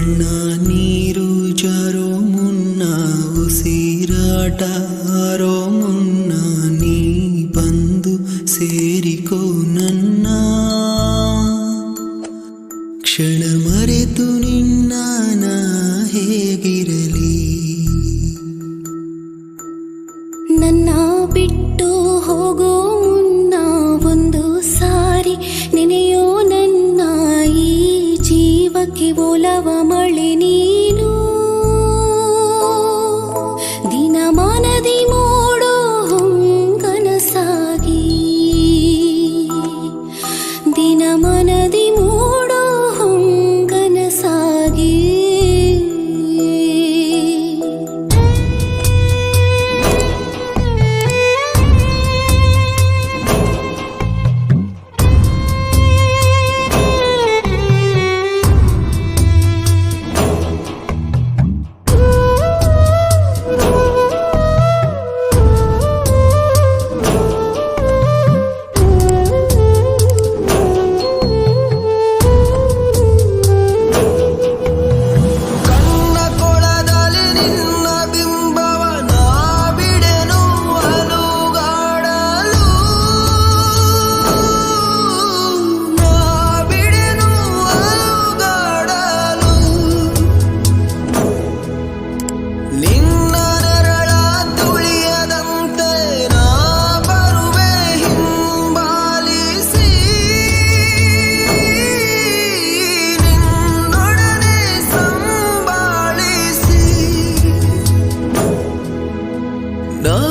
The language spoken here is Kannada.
ಕಣ್ಣ ನೀರು ಜರೋ ಮುನ್ನ, ಉಸಿರಾಟ ಆರೋ ಮುನ್ನ, ನೀ ಬಂದು ಸೇರಿಕೋ ನನ್ನ. ಕ್ಷಣ ಮರೆತು ನಿನ್ನ ಹೇಗಿರಲಿ? ನನ್ನ ಬಿಟ್ಟು ಹೋಗೋ ಬಕ್ಕಿ ಬೋಲವ ಮಳೆ ನೀ No.